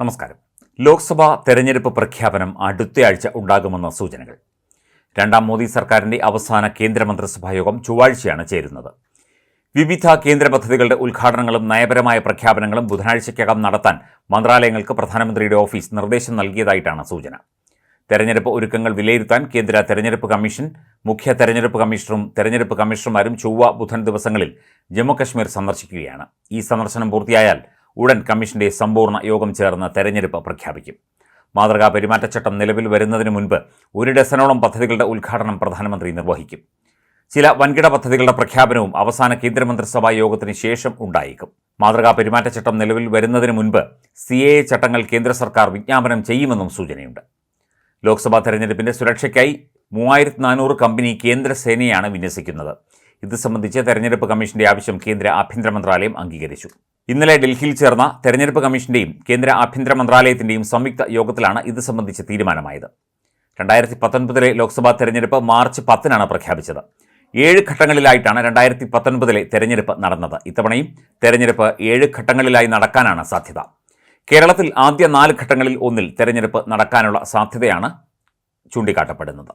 നമസ്കാരം. ലോക്സഭാ തെരഞ്ഞെടുപ്പ് പ്രഖ്യാപനം അടുത്തയാഴ്ച ഉണ്ടാകുമെന്ന സൂചനകൾ. രണ്ടാം മോദി സർക്കാരിന്റെ അവസാന കേന്ദ്രമന്ത്രിസഭാ യോഗം ചൊവ്വാഴ്ചയാണ് ചേരുന്നത്. വിവിധ കേന്ദ്ര പദ്ധതികളുടെ ഉദ്ഘാടനങ്ങളും നയപരമായ പ്രഖ്യാപനങ്ങളും ബുധനാഴ്ചയ്ക്കകം നടത്താൻ മന്ത്രാലയങ്ങൾക്ക് പ്രധാനമന്ത്രിയുടെ ഓഫീസ് നിർദ്ദേശം നൽകിയതായിട്ടാണ് സൂചന. തെരഞ്ഞെടുപ്പ് ഒരുക്കങ്ങൾ വിലയിരുത്താൻ കേന്ദ്ര തെരഞ്ഞെടുപ്പ് കമ്മീഷൻ മുഖ്യ തെരഞ്ഞെടുപ്പ് കമ്മീഷണറും തെരഞ്ഞെടുപ്പ് കമ്മീഷണർമാരും ചൊവ്വ ബുധൻ ദിവസങ്ങളിൽ ജമ്മുകശ്മീർ സന്ദർശിക്കുകയാണ്. ഈ സന്ദർശനം പൂർത്തിയായാൽ ഉടൻ കമ്മീഷന്റെ സമ്പൂർണ യോഗം ചേർന്ന് തെരഞ്ഞെടുപ്പ് പ്രഖ്യാപിക്കും. മാതൃകാ പെരുമാറ്റച്ചട്ടം നിലവിൽ വരുന്നതിന് മുൻപ് ഒരു ഡസനോളം പദ്ധതികളുടെ ഉദ്ഘാടനം പ്രധാനമന്ത്രി നിർവഹിക്കും. ചില വൻകിട പദ്ധതികളുടെ പ്രഖ്യാപനവും അവസാന കേന്ദ്രമന്ത്രിസഭാ യോഗത്തിന് ശേഷം ഉണ്ടായേക്കും. മാതൃകാ പെരുമാറ്റച്ചട്ടം നിലവിൽ വരുന്നതിന് മുൻപ് സി എ ചട്ടങ്ങൾ കേന്ദ്ര സർക്കാർ വിജ്ഞാപനം ചെയ്യുമെന്നും സൂചനയുണ്ട്. ലോക്സഭാ തെരഞ്ഞെടുപ്പിന്റെ സുരക്ഷയ്ക്കായി മൂവായിരത്തി നാനൂറ് കമ്പനി കേന്ദ്ര സേനയാണ് വിന്യസിക്കുന്നത്. ഇത് സംബന്ധിച്ച് തെരഞ്ഞെടുപ്പ് കമ്മീഷന്റെ ആവശ്യം കേന്ദ്ര ആഭ്യന്തര മന്ത്രാലയം അംഗീകരിച്ചു. ഇന്നലെ ഡൽഹിയിൽ ചേർന്ന തെരഞ്ഞെടുപ്പ് കമ്മീഷന്റെയും കേന്ദ്ര ആഭ്യന്തര മന്ത്രാലയത്തിന്റെയും സംയുക്ത യോഗത്തിലാണ് ഇത് സംബന്ധിച്ച് തീരുമാനമായത്. രണ്ടായിരത്തി പത്തൊൻപതിലെ ലോക്സഭാ തെരഞ്ഞെടുപ്പ് മാർച്ച് പത്തിനാണ് പ്രഖ്യാപിച്ചത്. ഏഴ് ഘട്ടങ്ങളിലായിട്ടാണ് രണ്ടായിരത്തി പത്തൊൻപതിലെ തെരഞ്ഞെടുപ്പ് നടന്നത്. ഇത്തവണയും തെരഞ്ഞെടുപ്പ് ഏഴ് ഘട്ടങ്ങളിലായി നടക്കാനാണ് സാധ്യത. കേരളത്തിൽ ആദ്യ നാല് ഘട്ടങ്ങളിൽ ഒന്നിൽ തെരഞ്ഞെടുപ്പ് നടക്കാനുള്ള സാധ്യതയാണ് ചൂണ്ടിക്കാട്ടപ്പെടുന്നത്.